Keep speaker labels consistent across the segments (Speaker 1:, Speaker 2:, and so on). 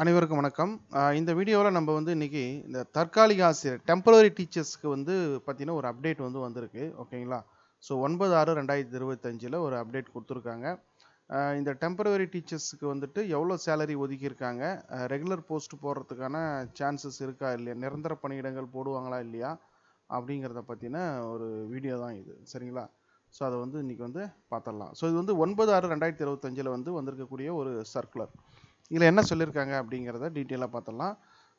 Speaker 1: அனைவருக்கும் வணக்கம். இந்த வீடியோவில் நம்ம வந்து இன்றைக்கி இந்த தற்காலிக ஆசிரியர் டெம்பரரி டீச்சர்ஸ்க்கு வந்து பார்த்தீங்கன்னா, ஒரு அப்டேட் வந்து வந்திருக்கு. ஓகேங்களா? ஸோ 9/6/2025ல ஒரு அப்டேட் கொடுத்துருக்காங்க இந்த டெம்பரவரி டீச்சர்ஸுக்கு வந்துட்டு எவ்வளோ சேலரி ஒதுக்கியிருக்காங்க? ரெகுலர் போஸ்ட் போடுறதுக்கான சான்சஸ் இருக்கா? இல்லையா? நிரந்தர பணியிடங்கள் போடுவாங்களா? இல்லையா? அப்படிங்கிறத பற்றின ஒரு வீடியோ தான் இது. சரிங்களா? ஸோ அதை வந்து இன்றைக்கி வந்து பார்த்துடலாம். ஸோ இது வந்து 9/6/2025ல வந்து வந்திருக்கக்கூடிய ஒரு சர்க்குலர். இதில் என்ன சொல்லியிருக்காங்க அப்படிங்கிறத டீட்டெயிலாக பார்த்துடலாம்.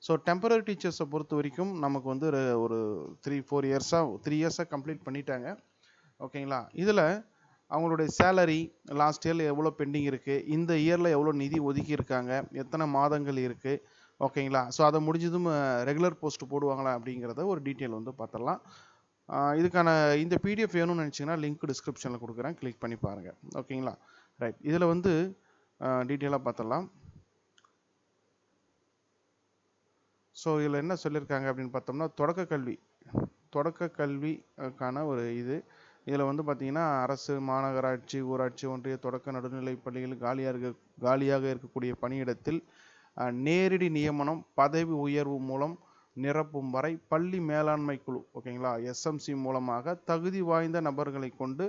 Speaker 1: ஸோ டெம்பரரி பொறுத்த வரைக்கும் நமக்கு வந்து ஒரு ஒரு த்ரீ ஃபோர் இயர்ஸாக த்ரீ இயர்ஸாக கம்ப்ளீட் பண்ணிட்டாங்க. ஓகேங்களா? இதில் அவங்களுடைய சேலரி லாஸ்ட் இயரில் எவ்வளோ பெண்டிங் இருக்குது இந்த இயரில் எவ்வளோ நிதி ஒதுக்கியிருக்காங்க? எத்தனை மாதங்கள் இருக்குது ஓகேங்களா? ஸோ அதை முடிஞ்சதும் ரெகுலர் போஸ்ட் போடுவாங்களா? அப்படிங்கிறத ஒரு டீட்டெயில் வந்து பார்த்துடலாம். இதுக்கான இந்த பிடிஎஃப் வேணும்னு நினச்சிங்கன்னா லிங்க் டிஸ்கிரிப்ஷனில் கொடுக்குறேன் கிளிக் பண்ணி பாருங்கள் ஓகேங்களா? ரைட். இதில் வந்து டீட்டெயிலாக பார்த்துடலாம். ஸோ இதில் என்ன சொல்லியிருக்காங்க அப்படின்னு பார்த்தோம்னா, தொடக்க கல்வி தொடக்க கல்விக்கான ஒரு இது. இதில் வந்து பார்த்திங்கன்னா அரசு, மாநகராட்சி, ஊராட்சி ஒன்றிய தொடக்க நடுநிலைப் பள்ளிகளில் காலியாக இருக்க காலியாக இருக்கக்கூடிய பணியிடத்தில் நேரடி நியமனம், பதவி உயர்வு மூலம் நிரப்பும் வரை பள்ளி மேலாண்மை குழு ஓகேங்களா? எஸ்எம்சி மூலமாக தகுதி வாய்ந்த நபர்களை கொண்டு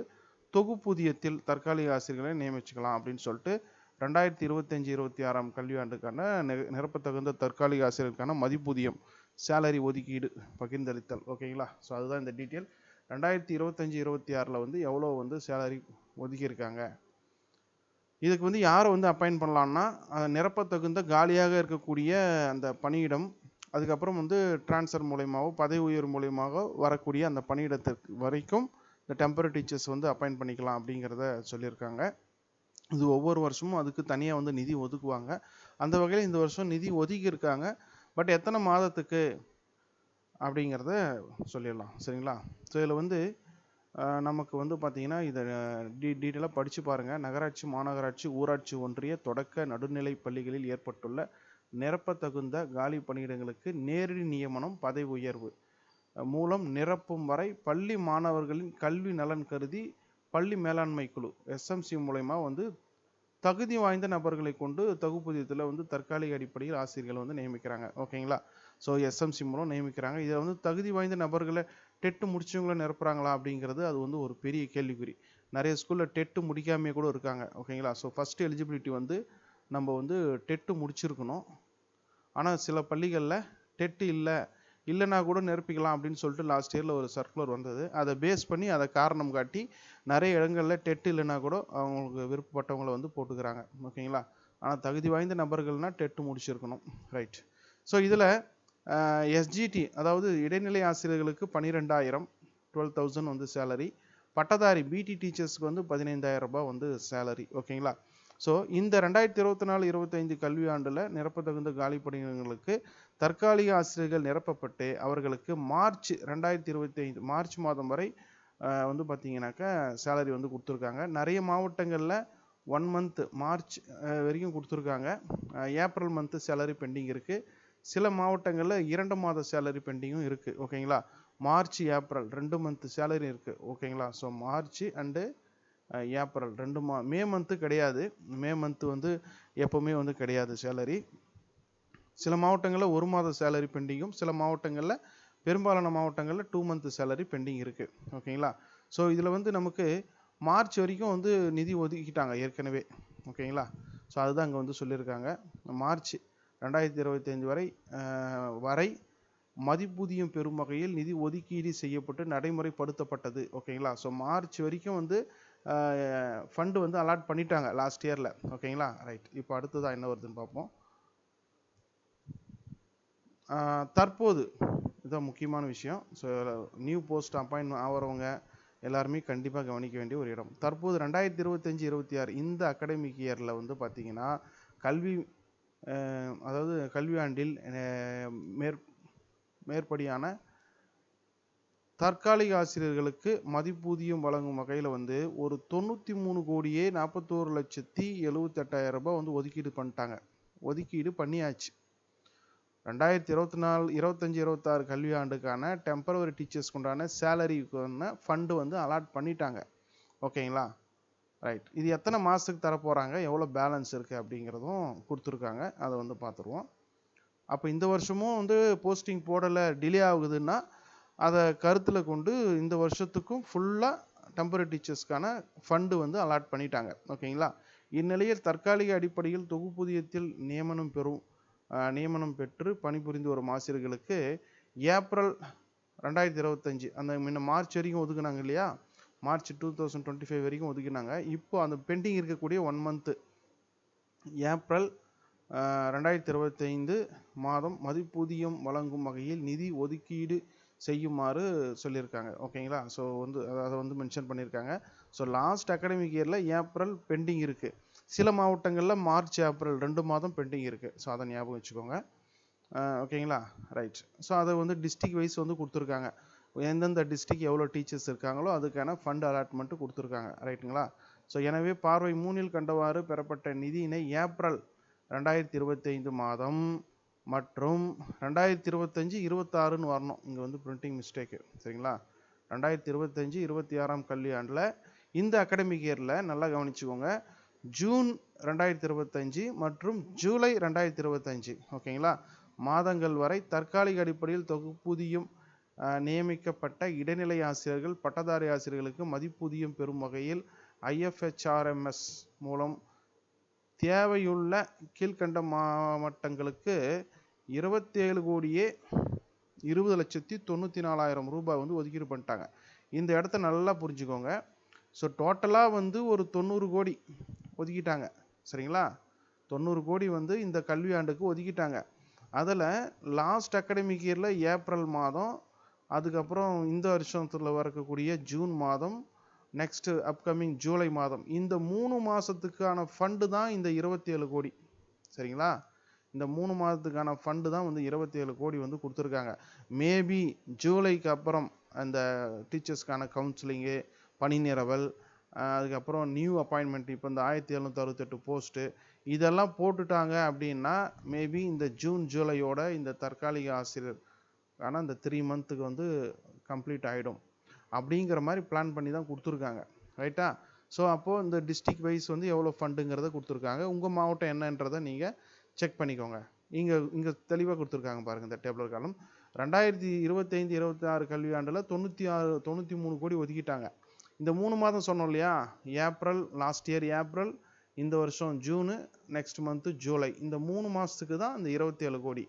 Speaker 1: தொகுப்பூதியத்தில் தற்காலிக ஆசிரியர்களை நியமிச்சுக்கலாம் அப்படின்னு சொல்லிட்டு 2025, 26ஆம் கல்வியாண்டுக்கான நி நிரப்பத்தகுந்த தற்காலிக ஆசிரியருக்கான மதிப்பூதியம், சேலரி ஒதுக்கீடு பகிர்ந்தளித்தல். ஓகேங்களா? ஸோ அதுதான் இந்த டீட்டெயில். 2025, 26ல வந்து எவ்வளோ வந்து சேலரி ஒதுக்கியிருக்காங்க? இதுக்கு வந்து யாரை வந்து அப்பாயின் பண்ணலான்னா நிரப்பத்தகுந்த காலியாக இருக்கக்கூடிய அந்த பணியிடம், அதுக்கப்புறம் வந்து ட்ரான்ஸ்ஃபர் மூலியமாவோ, பதவி உயர்வு மூலயமாக வரக்கூடிய அந்த பணியிடத்திற்கு வரைக்கும் இந்த டெம்பரரி டீச்சர்ஸ் வந்து அப்பாயின் பண்ணிக்கலாம் அப்படிங்கிறத சொல்லியிருக்காங்க. இது ஒவ்வொரு வருஷமும் அதுக்கு தனியாக வந்து நிதி ஒதுக்குவாங்க. அந்த வகையில் இந்த வருஷம் நிதி ஒதுக்கியிருக்காங்க. பட் எத்தனை மாதத்துக்கு? அப்படிங்கிறத சொல்லிடலாம். சரிங்களா? ஸோ இதில் வந்து நமக்கு வந்து பார்த்திங்கன்னா இதை டீ டீட்டெயிலாக படிச்சு பாருங்கள் நகராட்சி, மாநகராட்சி, ஊராட்சி ஒன்றிய தொடக்க நடுநிலை பள்ளிகளில் ஏற்பட்டுள்ள நிரப்பத்தகுந்த காலி பணியிடங்களுக்கு நேரடி நியமனம், பதவி உயர்வு மூலம் நிரப்பும் வரை பள்ளி மாணவர்களின் கல்வி நலன் கருதி பள்ளி மேலாண்மை குழு எஸ்எம்சி மூலயமா வந்து தகுதி வாய்ந்த நபர்களை கொண்டு தொகுப்பூதியத்தில வந்து தற்காலிக அடிப்படையில் ஆசிரியர்களை வந்து நியமிக்கிறாங்க. ஓகேங்களா? ஸோ எஸ்எம்சி மூலம் நியமிக்கிறாங்க. இதில் வந்து தகுதி வாய்ந்த நபர்களை டெட்டு முடிச்சவங்கள நிரப்புறாங்களா? அப்படிங்கிறது அது வந்து ஒரு பெரிய கேள்விக்குறி. நிறைய ஸ்கூலில் டெட்டு முடிக்காமையே கூட இருக்காங்க. ஓகேங்களா? ஸோ ஃபஸ்ட்டு எலிஜிபிலிட்டி வந்து நம்ம வந்து டெட்டு முடிச்சிருக்கணும். ஆனால் சில பள்ளிகளில் டெட்டு இல்லை இல்லைனா கூட நிரப்பிக்கலாம் அப்படின்னு சொல்லிட்டு லாஸ்ட் இயரில் ஒரு சர்க்குலர் வந்தது. அதை பேஸ் பண்ணி அதை காரணம் காட்டி நிறைய இடங்களில் டெட் இல்லைனா கூட அவங்களுக்கு விருப்பப்பட்டவங்களை வந்து போட்டுக்கிறாங்க. ஓகேங்களா? ஆனால் தகுதி வாய்ந்த நபர்கள்னா டெட்டு முடிச்சிருக்கணும். ரைட். ஸோ இதில் எஸ்ஜிடி அதாவது இடைநிலை ஆசிரியர்களுக்கு 12,000 12,000 வந்து சேலரி. பட்டதாரி பிடி டீச்சர்ஸ்க்கு வந்து பதினைந்தாயிரம் ரூபாய் வந்து சேலரி. ஓகேங்களா? ஸோ இந்த 2024, 25 கல்வியாண்டுல நிரப்பத்தகுந்த காலி பணியிடங்களுக்கு தற்காலிக ஆசிரியர்கள் நிரப்பப்பட்டு, அவர்களுக்கு மார்ச் 2025 மார்ச் மாதம் வரை வந்து பார்த்தீங்கன்னாக்கா, சேலரி வந்து கொடுத்துருக்காங்க நிறைய மாவட்டங்களில் ஒன் மந்த் மார்ச் வரைக்கும் கொடுத்துருக்காங்க ஏப்ரல் மந்த்து சேலரி பெண்டிங் இருக்குது சில மாவட்டங்களில் இரண்டு மாத சேலரி பெண்டிங்கும் இருக்குது ஓகேங்களா? மார்ச், ஏப்ரல் ரெண்டு மந்த்து சேலரி இருக்குது ஓகேங்களா? ஸோ மார்ச் அண்டு ஏப்ரல் ரெண்டு மா மே மந்த்து கிடையாது. மே மந்த்து வந்து எப்போவுமே வந்து கிடையாது சேலரி. சில மாவட்டங்களில் ஒரு மாத சேலரி பெண்டிங்கும், சில மாவட்டங்களில் பெரும்பாலான மாவட்டங்களில் டூ மந்த் சேலரி பெண்டிங் இருக்குது ஓகேங்களா? ஸோ இதில் வந்து நமக்கு மார்ச் வரைக்கும் வந்து நிதி ஒதுக்கிட்டாங்க ஏற்கனவே. ஓகேங்களா? ஸோ அதுதான் அங்கே வந்து சொல்லியிருக்காங்க. மார்ச் 2025 வரை வரை மதிப்பூதியம் பெறும் வகையில் நிதி ஒதுக்கீடு செய்யப்பட்டு நடைமுறைப்படுத்தப்பட்டது. ஓகேங்களா? ஸோ மார்ச் வரைக்கும் வந்து ஃபண்டு வந்து அலாட் பண்ணிட்டாங்க லாஸ்ட் இயரில் ஓகேங்களா? ரைட். இப்போ அடுத்ததாக என்ன வருதுன்னு பார்ப்போம். தற்போது இதுதான் முக்கியமான விஷயம். ஸோ நியூ போஸ்ட் அப்பாயின் ஆகிறவங்க எல்லாருமே கண்டிப்பாக கவனிக்க வேண்டிய ஒரு இடம். தற்போது 2025, 26 இந்த அகாடமிக் இயரில் வந்து பார்த்தீங்கன்னா, கல்வி அதாவது கல்வியாண்டில் ஆண்டில் மேற் மேற்படியான தற்காலிக ஆசிரியர்களுக்கு மதிப்பூதியம் வழங்கும் வகையில் வந்து ஒரு 93,41,78,000 வந்து ஒதுக்கீடு பண்ணிட்டாங்க. ஒதுக்கீடு பண்ணியாச்சு. 2024 25, 26 கல்வியாண்டுக்கான டெம்பரவரி டீச்சர்ஸ்க்கு உண்டான சேலரிக்கான ஃபண்டு வந்து அலாட் பண்ணிட்டாங்க. ஓகேங்களா? ரைட் இது எத்தனை மாதத்துக்கு தரப்போகிறாங்க எவ்வளோ பேலன்ஸ் இருக்குது அப்படிங்கிறதும் கொடுத்துருக்காங்க. அதை வந்து பார்த்துருவோம். அப்போ இந்த வருஷமும் வந்து போஸ்டிங் போடலை டிலே ஆகுதுன்னா அதை கருத்தில் கொண்டு இந்த வருஷத்துக்கும் ஃபுல்லாக டெம்பரரி டீச்சர்ஸ்க்கான ஃபண்டு வந்து அலாட் பண்ணிட்டாங்க. ஓகேங்களா? இந்நிலையில் தற்காலிக அடிப்படையில் தொகுப்பூதியத்தில் நியமனம் பெறும் நியமனம் பெற்று பணிபுரிந்து வரும் ஆசிரியர்களுக்கு ஏப்ரல் ரெண்டாயிரத்தி இருபத்தஞ்சி அந்த முன்ன மார்ச் வரைக்கும் ஒதுக்குனாங்க இல்லையா? March two thousand twenty five வரைக்கும் ஒதுக்கினாங்க. இப்போ அந்த பெண்டிங் இருக்கக்கூடிய ஒன் மந்த்து ஏப்ரல் ரெண்டாயிரத்தி இருபத்தைந்து மாதம் மதிப்பூதியம் வழங்கும் வகையில் நிதி ஒதுக்கீடு செய்யுமாறு சொல்லியிருக்காங்க. ஓகேங்களா? ஸோ வந்து அதை வந்து மென்ஷன் பண்ணியிருக்காங்க. ஸோ லாஸ்ட் அகாடமிக் இயரில் ஏப்ரல் பெண்டிங் இருக்குது சில மாவட்டங்களில் மார்ச் ஏப்ரல் ரெண்டு மாதம் பெண்டிங் இருக்குது ஸோ அதை ஞாபகம் வச்சுக்கோங்க. ஓகேங்களா? ரைட். ஸோ அதை வந்து டிஸ்ட்ரிக் வைஸ் வந்து கொடுத்துருக்காங்க. எந்தெந்த டிஸ்ட்ரிக் எவ்வளோ டீச்சர்ஸ் இருக்காங்களோ அதுக்கான ஃபண்ட் அலாட்மெண்ட்டு கொடுத்துருக்காங்க. ரைட்டுங்களா? ஸோ எனவே பார்வை மூணில் கண்டவாறு பெறப்பட்ட நிதியினை ஏப்ரல் ரெண்டாயிரத்தி இருபத்தைந்து மாதம் மற்றும் ரெண்டாயிரத்தி இருபத்தஞ்சி இருபத்தாறுன்னு வரணும். இங்கே வந்து பிரிண்டிங் மிஸ்டேக்கு சரிங்களா? ரெண்டாயிரத்தி இருபத்தஞ்சி இருபத்தி ஆறாம் கல்வியாண்டில் இந்த அகாடமிக் இயரில் நல்லா கவனிச்சுக்கோங்க. ஜூன் ரெண்டாயிரத்தி இருபத்தஞ்சி மற்றும் ஜூலை ரெண்டாயிரத்தி இருபத்தஞ்சி. ஓகேங்களா? மாதங்கள் வரை தற்காலிக அடிப்படையில் தொகுப்பூதியம் நியமிக்கப்பட்ட இடைநிலை ஆசிரியர்கள் பட்டதாரி ஆசிரியர்களுக்கு மதிப்பூதியம் பெறும் வகையில் ஐஎஃப்ஹெச்ஆர்எம்எஸ் மூலம் தேவையுள்ள கீழ்கண்ட மாவட்டங்களுக்கு இருபத்தேழு கோடியே இருபது லட்சத்தி தொண்ணூற்றி நாலாயிரம் ரூபாய் வந்து ஒதுக்கீடு பண்ணிட்டாங்க. இந்த இடத்த நல்லா புரிஞ்சுக்கோங்க. ஸோ டோட்டலாக வந்து ஒரு தொண்ணூறு கோடி ஒதுக்கிட்டாங்க. சரிங்களா? தொண்ணூறு கோடி வந்து இந்த கல்வியாண்டுக்கு ஒதுக்கிட்டாங்க. அதில் லாஸ்ட் அகாடமிக் இயரில் ஏப்ரல் மாதம் அதுக்கப்புறம் இந்த வருஷத்தில் வரக்கூடிய ஜூன் மாதம் நெக்ஸ்ட்டு அப்கமிங் ஜூலை மாதம் இந்த மூணு மாதத்துக்கான ஃபண்டு தான் இந்த இருபத்தேழு கோடி. சரிங்களா? இந்த மூணு மாதத்துக்கான ஃபண்டு தான் வந்து இருபத்தி ஏழு கோடி வந்து கொடுத்துருக்காங்க. மேபி ஜூலைக்கு அப்புறம் அந்த டீச்சர்ஸ்க்கான கவுன்சிலிங்கு பணி நிரவல் அதுக்கப்புறம் நியூ அப்பாயின்மெண்ட் இப்போ இந்த ஆயிரத்தி எழுநூற்றி அறுபத்தெட்டு போஸ்ட்டு இதெல்லாம் போட்டுட்டாங்க அப்படின்னா மேபி இந்த ஜூன் ஜூலையோட இந்த தற்காலிக ஆசிரியர் ஆனால் இந்த த்ரீ மந்த்துக்கு வந்து கம்ப்ளீட் ஆகிடும் அப்படிங்கிற மாதிரி பிளான் பண்ணி தான் கொடுத்துருக்காங்க. ரைட்டா ஸோ அப்போது இந்த டிஸ்ட்ரிக்ட் வைஸ் வந்து எவ்வளோ ஃபண்டுங்கிறத கொடுத்துருக்காங்க. உங்கள் மாவட்டம் என்னன்றதை நீங்கள் செக் பண்ணிக்கோங்க. இங்கே இங்கே தெளிவாக கொடுத்துருக்காங்க பாருங்கள் இந்த டேபிள் காலம். ரெண்டாயிரத்தி இருபத்தைந்து இருபத்தி ஆறு கல்வியாண்டில் தொண்ணூற்றி ஆறு தொண்ணூற்றி மூணு கோடி ஒதுக்கிட்டாங்க. இந்த மூணு மாதம் சொன்னோம் இல்லையா? ஏப்ரல் லாஸ்ட் இயர் ஏப்ரல் இந்த வருஷம் ஜூனு நெக்ஸ்ட் மந்த்து ஜூலை. இந்த மூணு மாதத்துக்கு தான் இந்த இருபத்தேழு கோடி.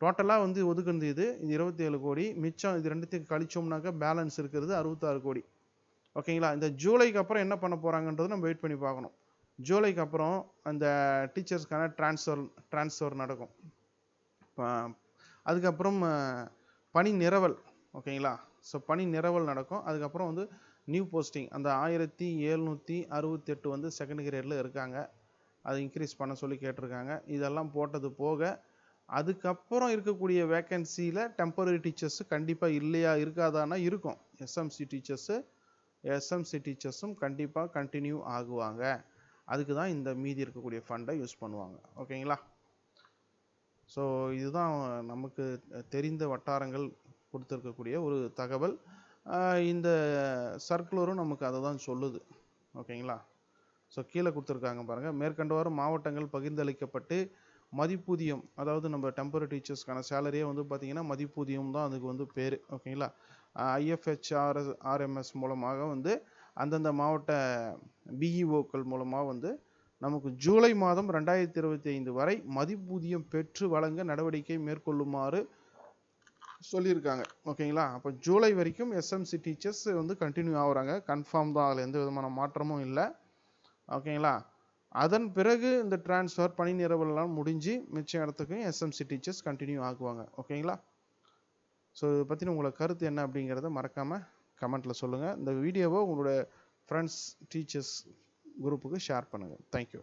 Speaker 1: டோட்டலாக வந்து ஒதுக்குனது இது. இது இருபத்தேழு கோடி. மிச்சம் இது ரெண்டுத்தையும் கழிச்சோம்னாக்கா பேலன்ஸ் இருக்கிறது அறுபத்தாறு கோடி. ஓகேங்களா? இந்த ஜூலைக்கு அப்புறம் என்ன பண்ண போகிறாங்கன்றது நம்ம வெயிட் பண்ணி பார்க்கணும். ஜூலைக்கு அப்புறம் அந்த டீச்சர்ஸ்க்கான ட்ரான்ஸ்ஃபர் ட்ரான்ஸ்ஃபர் நடக்கும். அதுக்கப்புறம் பனி பணி நிரவல். ஓகேங்களா? ஸோ பணி நிரவல் நடக்கும். அதுக்கப்புறம் வந்து நியூ போஸ்டிங் அந்த ஆயிரத்தி எழுநூற்றி அறுபத்தெட்டு வந்து செகண்ட் கிரேடில் இருக்காங்க. அதை இன்க்ரீஸ் பண்ண சொல்லி கேட்டிருக்காங்க. இதெல்லாம் போட்டது போக அதுக்கப்புறம் இருக்கக்கூடிய வேக்கன்சியில் டெம்பரரி டீச்சர்ஸ் கண்டிப்பாக இல்லையா இருக்காதானா இருக்கும். எஸ்எம்சி டீச்சர்ஸு எஸ்எம்சி டீச்சர்ஸும் கண்டிப்பாக கண்டினியூ ஆகுவாங்க. அதுக்கு தான் இந்த மீதி இருக்கக்கூடிய ஃபண்டை யூஸ் பண்ணுவாங்க. ஓகேங்களா ஸோ இதுதான் நமக்கு தெரிந்த வட்டாரங்கள் கொடுத்துருக்கக்கூடிய ஒரு தகவல். இந்த சர்க்குலரும் நமக்கு அதை தான் சொல்லுது. ஓகேங்களா? ஸோ கீழே கொடுத்துருக்காங்க பாருங்கள் மேற்கண்டவாறு மாவட்டங்கள் பகிர்ந்தளிக்கப்பட்டு மதிப்பூதியம் அதாவது நம்ம டெம்பரரி டீச்சர்ஸ்க்கான சேலரியே வந்து பார்த்திங்கன்னா மதிப்பூதியம் தான் அதுக்கு வந்து பேர். ஓகேங்களா? ஐஎஃப்ஹெச்ஆர்எஸ் ஆர்எம்எஸ் மூலமாக வந்து அந்தந்த மாவட்ட பிஇஓக்கள் மூலமாக வந்து நமக்கு ஜூலை மாதம் ரெண்டாயிரத்தி இருபத்தி ஐந்து வரை மதிப்பூதியம் பெற்று வழங்க நடவடிக்கை மேற்கொள்ளுமாறு சொல்லியிருக்காங்க. ஓகேங்களா? அப்போ ஜூலை வரைக்கும் எஸ்எம்சி டீச்சர்ஸ் வந்து கண்டினியூ ஆகுறாங்க. கன்ஃபார்ம் தான் அதில் எந்த விதமான மாற்றமும் இல்லை. ஓகேங்களா? அதன் பிறகு இந்த ட்ரான்ஸ்ஃபர் பணி நிரவலாம் முடிஞ்சு மிச்ச இடத்துக்கும் எஸ்எம்சி டீச்சர்ஸ் கண்டினியூ ஆகுவாங்க. ஓகேங்களா? ஸோ இதை பற்றின உங்களோட கருத்து என்ன அப்படிங்கிறத மறக்காமல் கமெண்ட்டில் சொல்லுங்கள் இந்த வீடியோவை உங்களோட ஃப்ரெண்ட்ஸ் டீச்சர்ஸ் குரூப்புக்கு ஷேர் பண்ணுங்கள் தேங்க்யூ